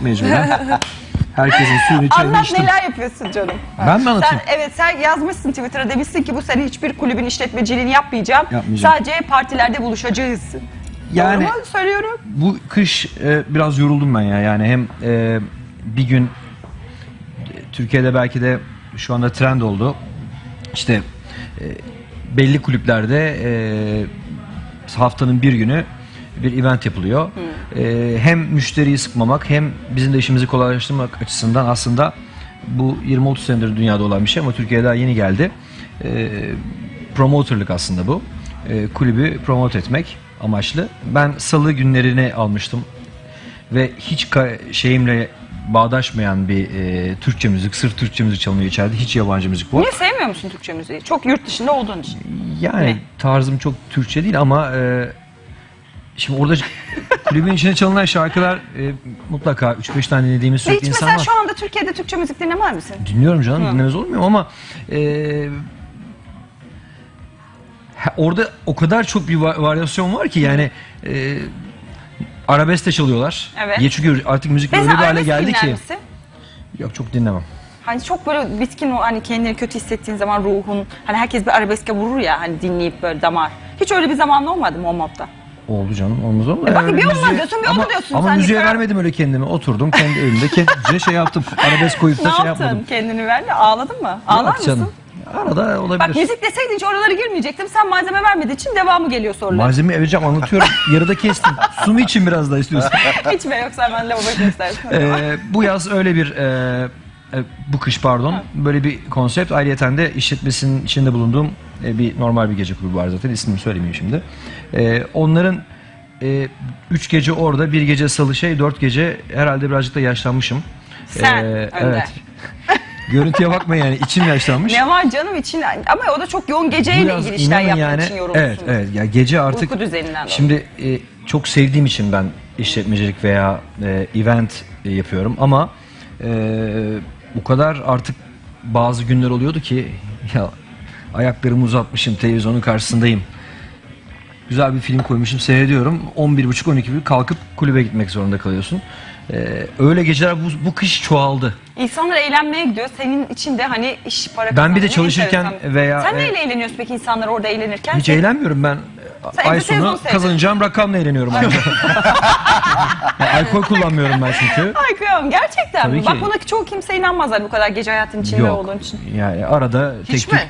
mecburen. Herkesin suyunu çayını Anlat içtim. neler yapıyorsun canım. Ben mi anlatayım? Sen, evet sen yazmışsın Twitter'a demişsin ki bu sene hiçbir kulübün işletmeciliğini yapmayacağım. Yapmayacağım. Sadece partilerde buluşacağız. Yani- Doğru mu söylüyorum? Bu kış e, biraz yoruldum ben ya. Yani hem e, bir gün Türkiye'de belki de şu anda trend oldu. İşte e, belli kulüplerde e, haftanın bir günü bir event yapılıyor. E, hem müşteriyi sıkmamak hem bizim de işimizi kolaylaştırmak açısından aslında bu 20-30 senedir dünyada olan bir şey ama Türkiye'ye daha yeni geldi. E, promoterlık aslında bu. E, kulübü promote etmek amaçlı. Ben salı günlerini almıştım ve hiç şeyimle bağdaşmayan bir e, Türkçe müzik, sırf Türkçe müzik çalınıyor içeride. Hiç yabancı müzik var. Niye sevmiyor musun Türkçe müziği? Çok yurt dışında olduğun için. Yani Ne? tarzım çok Türkçe değil ama e, şimdi orada kulübün içine çalınan şarkılar e, mutlaka 3-5 tane dinlediğimiz Ve hiç sürekli insan mesela var. şu anda Türkiye'de Türkçe müzik dinlemez misin? Dinliyorum canım dinlemez olmuyor ama e, ha- orada o kadar çok bir va- varyasyon var ki yani e, arabesk de çalıyorlar. Evet. Ya çünkü artık müzik öyle bir Mesela hale arabesk geldi dinler ki. misin? Yok çok dinlemem. Hani çok böyle bitkin o hani kendini kötü hissettiğin zaman ruhun hani herkes bir arabeske vurur ya hani dinleyip böyle damar. Hiç öyle bir zaman olmadı mı o modda? Oldu canım olmaz olmaz. E bakın bir olmaz müziğe- diyorsun, bir ama, oldu diyorsun. Ama Sen müziğe bir- vermedim öyle kendime. Oturdum kendi evimde kendimce şey yaptım. Arabesk koyup Ne da şey yaptın? yapmadım. Kendini ver. Ağladın mı? Ağlar Yok mısın? canım. Arada olabilir. Bak müzik deseydin hiç oralara girmeyecektim. Sen malzeme vermediğin için devamı geliyor sorular. Malzeme vereceğim anlatıyorum. Yarıda kestim. Su mu için biraz daha istiyorsun? hiç mi yoksa ben lavaboya göstersin. Ee, bu yaz öyle bir e, e, bu kış pardon böyle bir konsept. Ayrıyeten de işletmesinin içinde bulunduğum e, bir normal bir gece kulübü var zaten. İsmini söylemeyeyim şimdi. E, onların e, üç gece orada, bir gece salı şey, dört gece herhalde birazcık da yaşlanmışım. Sen, Ee, Önder. evet. Görüntüye bakma yani içim yaşlanmış. ne var canım için ama o da çok yoğun geceyle yaz ilgili işler yaptığın için yorulmuşsun. Evet, evet. Ya gece artık Uyku düzeninden dolayı. Şimdi e, çok sevdiğim için ben işletmecilik veya e, event e, yapıyorum ama e, bu kadar artık bazı günler oluyordu ki ya ayaklarımı uzatmışım televizyonun karşısındayım. Güzel bir film koymuşum seyrediyorum. 11.30-12 gibi kalkıp kulübe gitmek zorunda kalıyorsun. E, öyle geceler bu, bu kış çoğaldı. İnsanlar eğlenmeye gidiyor. Senin için de hani iş para Ben bir de en çalışırken enteresan. veya- Sen e, neyle eğleniyorsun peki insanlar orada eğlenirken? Hiç eğlenmiyorum ben. Sen Ay sonu kazanacağım rakamla eğleniyorum ancak. Yani alkol kullanmıyorum ben çünkü. Ay kıyamam gerçekten Tabii mi? ki. Bak buna çoğu kimse inanmazlar bu kadar gece hayatın içinde Yok. olduğun için. Yani arada Hiç tek mi?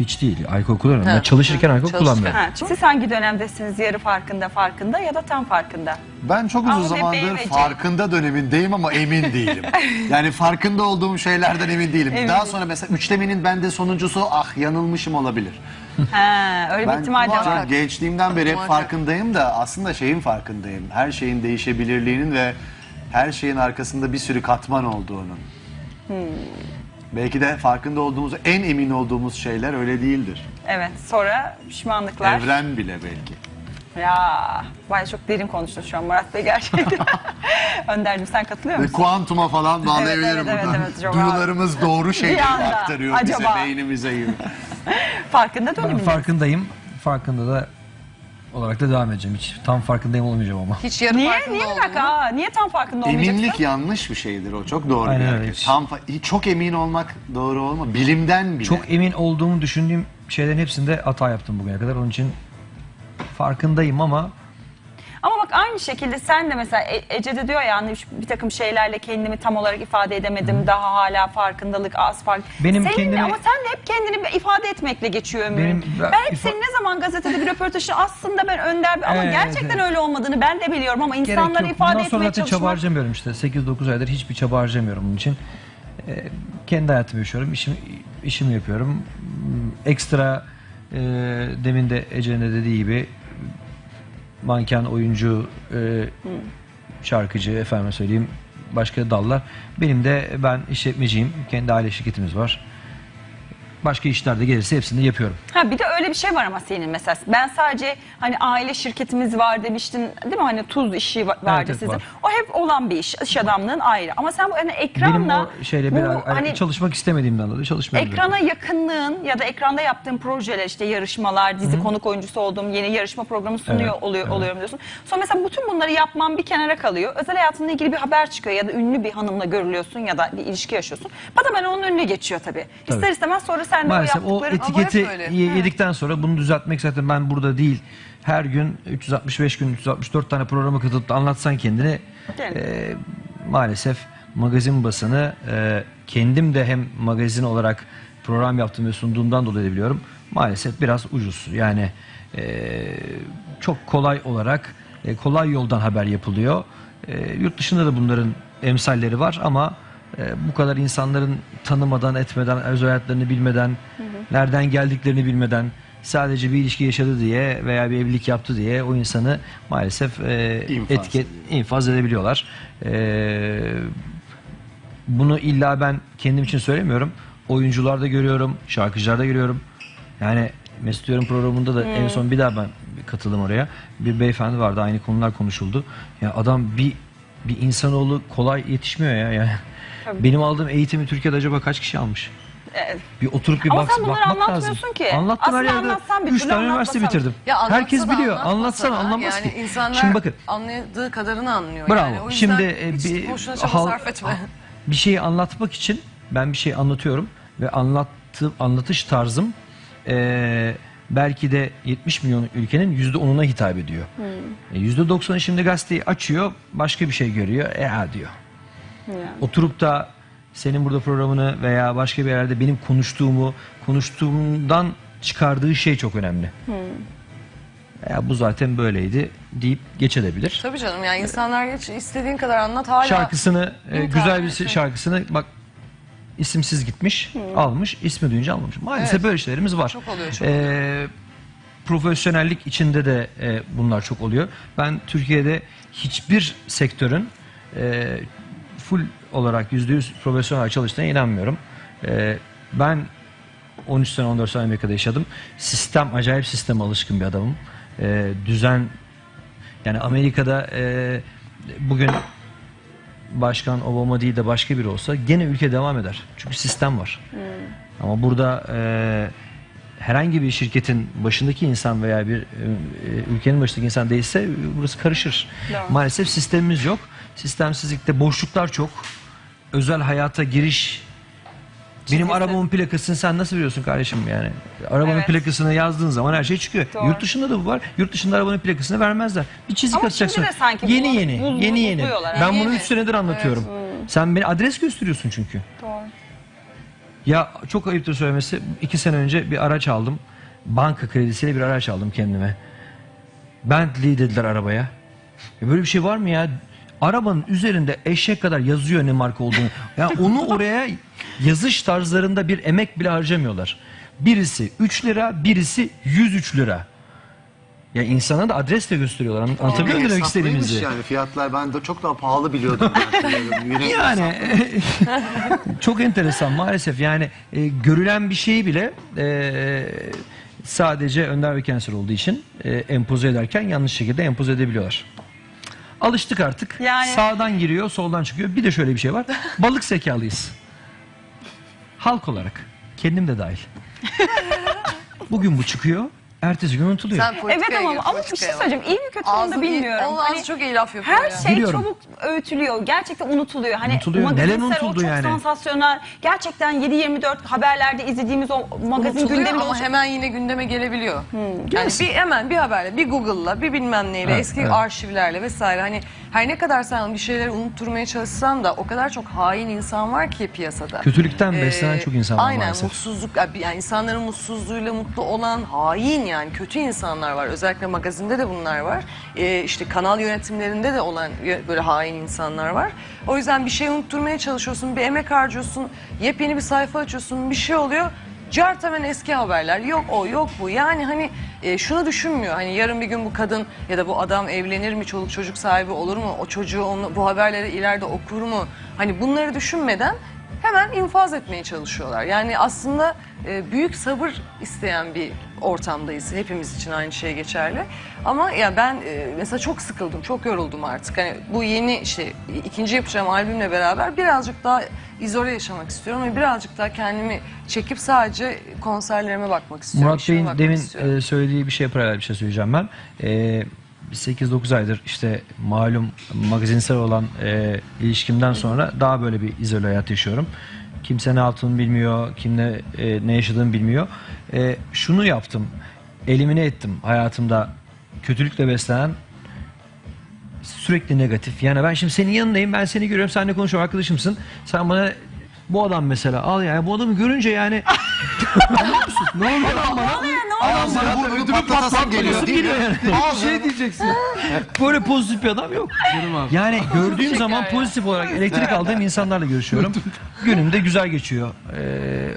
Hiç değil. Alkol kullanıyorum. Ha, Ben çalışırken ha, alkol kullanmıyorum. Ha, siz hangi dönemdesiniz? Yarı farkında, farkında ya da tam farkında? Ben çok Ama uzun ve zamandır BMC. farkında dönemindeyim ama emin değilim. yani farkında olduğum şeylerden emin değilim. Emin Daha değilim. sonra mesela üçlemenin bende sonuncusu ah yanılmışım olabilir. Ha, öyle bir Ben ihtimal de var. çok gençliğimden beri hep Muhakkak. farkındayım da aslında şeyin farkındayım. Her şeyin değişebilirliğinin ve her şeyin arkasında bir sürü katman olduğunun. Belki de farkında olduğumuz, en emin olduğumuz şeyler öyle değildir. Evet, sonra pişmanlıklar. Evren bile belki. Ya, bayağı çok derin konuştun şu an Murat Bey gerçekten. Önder'cim sen katılıyor Ve musun? kuantuma falan bağlayabilirim evet, evet, buradan. evet, çok Duyularımız doğru şeyleri aktarıyor acaba? bize, beynimize gibi. Farkında Ben döneminde. farkındayım. Farkında da olarak da devam edeceğim. Hiç tam farkındayım olmayacağım ama. Hiç yarı Niye? farkında Niye bir dakika? Aa, niye tam farkında olmayacaksın? Eminlik yanlış bir şeydir o. Çok doğru Aynen bir öyle. hareket. Tam fa- çok emin olmak doğru olma. Bilimden bile. Çok emin olduğumu düşündüğüm şeylerin hepsinde hata yaptım bugüne kadar. Onun için farkındayım ama aynı şekilde sen de mesela E- Ece de diyor ya hani şu- bir takım şeylerle kendimi tam olarak ifade edemedim. Daha hala farkındalık az fark. Benim Senin de kendimi- ama sen de hep kendini ifade etmekle geçiyor ömrün. Benim- ben, ben hep ifa- senin ne zaman gazetede bir röportajı aslında ben önder bir- ama Evet, gerçekten evet. öyle olmadığını ben de biliyorum ama gerek insanlara yok. ifade Bundan sonra etmeye zaten çaba çalışmak. harcamıyorum işte. 8-9 aydır hiçbir çaba harcamıyorum bunun için. Ee, kendi hayatımı yaşıyorum. işimi, işimi yapıyorum. Hmm, Ekstra e, demin de Ece'nin de dediği gibi manken, oyuncu, e, şarkıcı, efendime söyleyeyim başka dallar. Benim de ben işletmeciyim. Kendi aile şirketimiz var. Başka işler de gelirse hepsini yapıyorum. Ha bir de öyle bir şey var ama senin mesela. Ben sadece hani aile şirketimiz var demiştin değil mi? Hani tuz işi va- vardı evet, sizin. var. O hep olan bir iş. İş adamlığın ayrı. Ama sen bu hani Benim ekranla o şeyle bu biraz hani çalışmak istemediğimden dolayı çalışmıyorum. ekrana yakınlığın ya da ekranda yaptığın projeler işte yarışmalar, dizi konuk oyuncusu olduğum yeni yarışma programı sunuyor Evet, oluyor evet. oluyorum diyorsun. Sonra mesela bütün bunları yapman bir kenara kalıyor. Özel hayatınla ilgili bir haber çıkıyor ya da ünlü bir hanımla görülüyorsun ya da bir ilişki yaşıyorsun. Bana onun önüne geçiyor tabii. İster Tabii. istemez sonra sen de Maalesef o etiketi ye- yedikten sonra bunu düzeltmek zaten ben burada değil. Her gün 365 gün 364 tane programa katılıp da anlatsan kendini Yani. e, maalesef magazin basını e, kendim de hem magazin olarak program yaptığım ve sunduğumdan dolayı da biliyorum. Maalesef biraz ucuz. Yani e, çok kolay olarak e, kolay yoldan haber yapılıyor. E, yurt dışında da bunların emsalleri var ama e, bu kadar insanların tanımadan, etmeden, özel hayatlarını bilmeden, nereden geldiklerini bilmeden sadece bir ilişki yaşadı diye veya bir evlilik yaptı diye o insanı maalesef e, İnfaz etiket infaz edebiliyorlar. E, bunu illa ben kendim için söylemiyorum. Oyuncularda görüyorum, şarkıcılarda görüyorum. Yani Mesut Yarın programında da en son bir daha ben katıldım oraya. Bir beyefendi vardı aynı konular konuşuldu. Ya adam bir bir insanoğlu kolay yetişmiyor ya. Yani. Benim aldığım eğitimi Türkiye'de acaba kaç kişi almış? Evet. Bir oturup bir Ama bak, sen bunları bakmak lazım. anlatmıyorsun ki. Anlattım her Aslında yerde. anlatsan bir Üç türlü tane üniversite bitirdim. Ya anlatsa Herkes da biliyor. anlatmasa Anlatsan da anlamaz yani ki. insanlar Şimdi bakın. anladığı kadarını anlıyor. Bravo. Yani. O yüzden Şimdi e, hiç bir boşuna çaba hal- sarf etme. bir şeyi anlatmak için ben bir şey anlatıyorum ve anlattı, anlatış tarzım e, belki de 70 milyon ülkenin yüzde onuna hitap ediyor. E, Yüzde 90'ı şimdi gazeteyi açıyor, başka bir şey görüyor. E ha diyor. Oturup da senin burada programını veya başka bir yerde benim konuştuğumu, konuştuğumdan çıkardığı şey çok önemli. Ya bu zaten böyleydi deyip geçebilir. Tabii canım yani insanlar hiç istediğin kadar anlat hala. şarkısını e, güzel bir şarkısını bak isimsiz gitmiş almış ismi duyunca almamış. Maalesef Evet. böyle şeylerimiz var. Çok oluyor, çok E, profesyonellik içinde de e, bunlar çok oluyor. Ben Türkiye'de hiçbir sektörün e, full olarak %100 profesyonel çalıştığına inanmıyorum. E, ben 13 sene 14 sene Amerika'da yaşadım. Sistem acayip sisteme alışkın bir adamım. E, düzen yani Amerika'da e, bugün başkan Obama değil de başka biri olsa gene ülke devam eder. Çünkü sistem var. Ama burada e, herhangi bir şirketin başındaki insan veya bir e, ülkenin başındaki insan değilse burası karışır. Doğru. Maalesef sistemimiz yok. Sistemsizlikte boşluklar çok. Özel hayata giriş benim Çizgisi. arabamın plakasını sen nasıl biliyorsun kardeşim yani? Arabanın Evet. plakasını yazdığın zaman her şey çıkıyor. Doğru. Yurt dışında da bu var. Yurt dışında arabanın plakasını vermezler. Bir çizik Ama atacaksın. şimdi de sanki yeni bunu yeni, buz- yeni yeni. buzluyorlar. Ben Yeni. bunu 3 senedir anlatıyorum. Sen beni adres gösteriyorsun çünkü. Doğru. Ya çok ayıptır söylemesi. iki sene önce bir araç aldım. Banka kredisiyle bir araç aldım kendime. Bentley dediler arabaya. Ya böyle bir şey var mı ya? Arabanın üzerinde eşek kadar yazıyor ne marka olduğunu. Ya onu oraya yazış tarzlarında bir emek bile harcamıyorlar. Birisi 3 lira, birisi 103 lira. Ya insana da adres de gösteriyorlar. Anlat- Anlatabiliyor muyum demek Hesaplıymış istediğimizi? Yani fiyatlar ben de çok daha pahalı biliyordum. Yine Yani çok enteresan maalesef yani e, görülen bir şeyi bile e, sadece Önder ve Cancer olduğu için e, empoze ederken yanlış şekilde empoze edebiliyorlar. Alıştık artık. Yani- Sağdan giriyor, soldan çıkıyor. Bir de şöyle bir şey var. Balık zekalıyız. Halk olarak. Kendim de dahil. Bugün bu çıkıyor, ertesi gün unutuluyor. Sen politikaya Evet ama, gir, ama bir şey politikaya bak. söyleyeceğim. İyi mi kötü onu Ağzı da bilmiyorum. ağzı Hani çok iyi laf yapıyor Her ya. şey Biliyorum. çabuk öğütülüyor. Gerçekten unutuluyor. Hani Unutuluyor. magazinsel Neler o unutuldu çok yani? sansasyonel. Gerçekten 7-24 haberlerde izlediğimiz o magazin Unutuluyor gündemi ama hemen yine gündeme gelebiliyor. Yani bir hemen bir haberle, bir Google'la, bir bilmem neyle, Evet, eski evet. arşivlerle vesaire hani her ne kadar sen bir şeyleri unutturmaya çalışsan da o kadar çok hain insan var ki piyasada. Kötülükten Ee, beslenen çok insan var Aynen maalesef. mutsuzluk yani insanların mutsuzluğuyla mutlu olan hain yani kötü insanlar var. Özellikle magazinde de bunlar var. Ee, işte kanal yönetimlerinde de olan böyle hain insanlar var. O yüzden bir şey unutturmaya çalışıyorsun, bir emek harcıyorsun, yepyeni bir sayfa açıyorsun, bir şey oluyor. Cart hemen eski haberler. Yok o, yok bu. Yani hani e, şunu düşünmüyor. Hani yarın bir gün bu kadın ya da bu adam evlenir mi, çoluk çocuk sahibi olur mu? O çocuğu onu, bu haberleri ileride okur mu? Hani bunları düşünmeden hemen infaz etmeye çalışıyorlar. Yani aslında e, büyük sabır isteyen bir ortamdayız. Hepimiz için aynı şey geçerli. Ama ya ben e, mesela çok sıkıldım, çok yoruldum artık. Hani bu yeni işte ikinci yapacağım albümle beraber birazcık daha izole yaşamak istiyorum ve birazcık daha kendimi çekip sadece konserlerime bakmak istiyorum. Murat işime Bey'in bakmak demin istiyorum. e, söylediği bir şey paralel bir şey söyleyeceğim ben. E, 8-9 aydır işte malum magazinsel olan e, ilişkimden sonra daha böyle bir izole hayat yaşıyorum. Kimse ne yaptığını bilmiyor, kimle e, ne yaşadığını bilmiyor. E, şunu yaptım, elimine ettim hayatımda kötülükle beslenen sürekli negatif. Yani ben şimdi senin yanındayım, ben seni görüyorum, seninle konuşuyorum, arkadaşımsın. Sen bana bu adam mesela al yani bu adamı görünce yani anlıyor musun? Ne oluyor adam bana? Adam sana bu ödümü patlatasam geliyor değil mi? Bir şey diyeceksin. Böyle pozitif bir adam yok. Yani gördüğüm zaman pozitif olarak elektrik aldığım insanlarla görüşüyorum. Günüm de güzel geçiyor. Ee,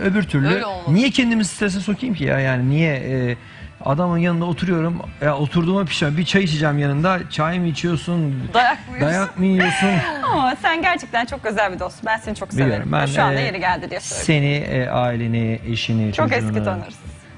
öbür türlü Öyle olmalı. niye kendimi strese sokayım ki ya? Yani niye e, adamın yanında oturuyorum. Ya oturduğuma pişman. Bir çay içeceğim yanında. Çay mı içiyorsun? Dayak mı yiyorsun? Dayak mı yiyorsun? Ama sen gerçekten çok özel bir dostsun. Ben seni çok severim. Biliyorum. Ben Şu anda e, yeri geldi diye söylüyorum. Seni, e, aileni, eşini, Çok çocuğunu eski tanırız.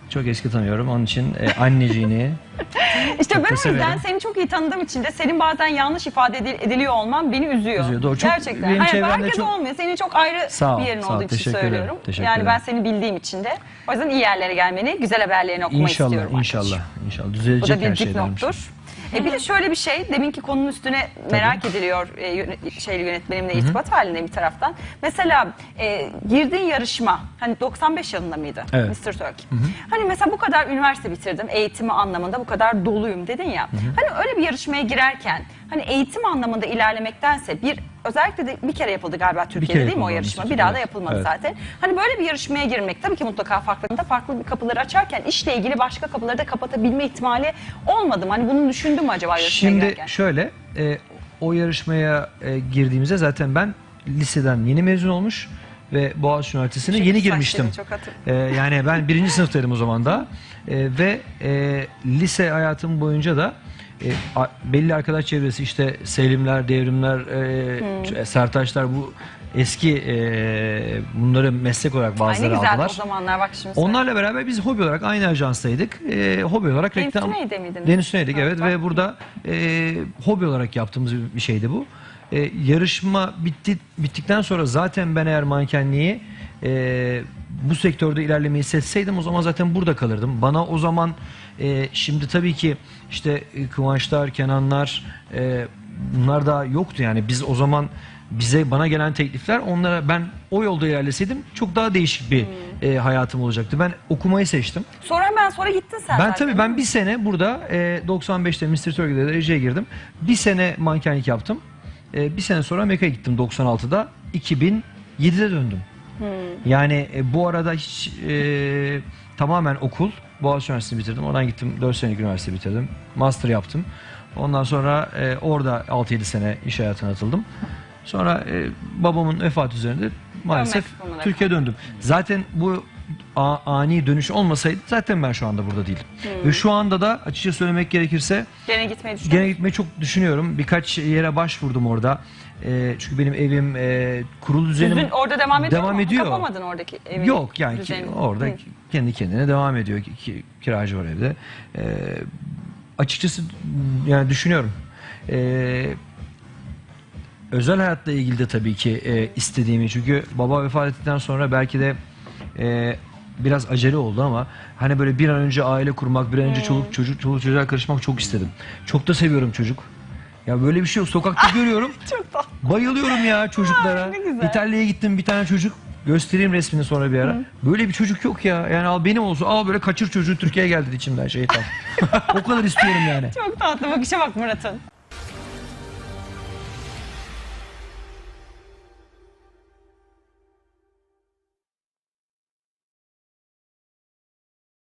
Çok eski tanıyorum. Onun için e, anneciğini. İşte ben o yüzden severim. seni çok iyi tanıdığım için de senin bazen yanlış ifade edil- ediliyor olman beni üzüyor. Üzüyor, doğru. Çok- Gerçekten. benim Hayır, çevremde herkes çok- olmuyor. Senin çok ayrı Sağ ol, bir yerin sağ ol. olduğu için Teşekkür ederim, söylüyorum. teşekkür yani ben ederim. seni bildiğim için de. O yüzden iyi yerlere gelmeni, güzel haberlerini okumayı İnşallah, istiyorum. inşallah, arkadaşım. inşallah. Bu Düzelecek da bir her şey dermişim. dipnottur. E bir de şöyle bir şey, deminki konunun üstüne merak ediliyor e, yönet- şeyli yönetmenimle irtibat halinde bir taraftan. Mesela e, girdiğin yarışma, hani 95 yılında mıydı? Evet. Mr. Turkey. Hani mesela bu kadar üniversite bitirdim, eğitimi anlamında bu kadar doluyum dedin ya. Hani öyle bir yarışmaya girerken, hani eğitim anlamında ilerlemektense bir özellikle de bir kere yapıldı galiba Türkiye'de değil mi o yapıldı yarışma? Bir daha da yapılmadı Evet. zaten. Hani böyle bir yarışmaya girmek tabii ki mutlaka farklı farklı bir kapıları açarken işle ilgili başka kapıları da kapatabilme ihtimali olmadı mı? Hani bunu düşündün mü acaba yarışmaya Şimdi girerken? şöyle, e, o yarışmaya e, girdiğimizde zaten ben liseden yeni mezun olmuş ve Boğaziçi Üniversitesi'ne Çünkü yeni girmiştim. çok hatır- E, yani ben birinci sınıftaydım o zaman da E, ve e, lise hayatım boyunca da e, a- belli arkadaş çevresi işte Selimler, Devrimler, e, Sertaçlar bu eski e, bunları meslek olarak Ay ne bazıları güzeldi aldılar. o zamanlar bak şimdi. söyle. Onlarla beraber biz hobi olarak aynı ajanstaydık. Ee, hobi olarak Deniz reklam... Tüney'de miydiniz? Deniz Tüney'dik evet bak. ve burada e, hobi olarak yaptığımız bir bir şeydi bu. E, yarışma bitti bittikten sonra zaten ben eğer mankenliği e, bu sektörde ilerlemeyi seçseydim o zaman zaten burada kalırdım. Bana o zaman e, şimdi tabii ki işte e, Kıvançlar, Kenanlar e, bunlar da yoktu yani biz o zaman bize bana gelen teklifler onlara ben o yolda ilerleseydim çok daha değişik bir Hmm. e, hayatım olacaktı. Ben okumayı seçtim. Sonra hemen sonra gittin sen Ben zaten. tabii ben bir sene burada e, 95'te Mr. Turkey'de dereceye girdim. Bir sene mankenlik yaptım. E, bir sene sonra Meka'ya gittim 96'da. 2007'de döndüm. Hmm. Yani e, bu arada hiç e, tamamen okul. Boğaziçi Üniversitesi'ni bitirdim. Oradan gittim 4 senelik üniversite bitirdim. Master yaptım. Ondan sonra e, orada 6-7 sene iş hayatına atıldım. Sonra e, babamın vefatı üzerinde maalesef Türkiye'ye döndüm. Zaten bu a- ani dönüş olmasaydı zaten ben şu anda burada değilim. Ve şu anda da açıkça söylemek gerekirse Gene gitmeyi Gene gitmeyi çok düşünüyorum. Birkaç yere başvurdum orada. Ee, çünkü benim evim e, kurulu düzenim Düzün orada devam ediyor devam mu? ediyor. Kapamadın oradaki evini. Yok yani ki, düzenini. orada Hı. kendi kendine devam ediyor. Ki, ki- kiracı var evde. Ee, açıkçası yani düşünüyorum. Ee, özel hayatla ilgili de tabii ki e, istediğimi çünkü baba vefat ettikten sonra belki de e, biraz acele oldu ama hani böyle bir an önce aile kurmak, bir an önce çoluk çocuk çoluk çocuğa karışmak çok istedim. Çok da seviyorum çocuk. Ya böyle bir şey yok. Sokakta görüyorum. Çok tatlı. Bayılıyorum ya çocuklara. Ay, ne güzel. İtalya'ya gittim bir tane çocuk. Göstereyim resmini sonra bir ara. Böyle bir çocuk yok ya. Yani al benim olsun. Al böyle kaçır çocuğu Türkiye'ye geldi içimden şeytan. o kadar istiyorum yani. Çok tatlı bakışa bak Murat'ın.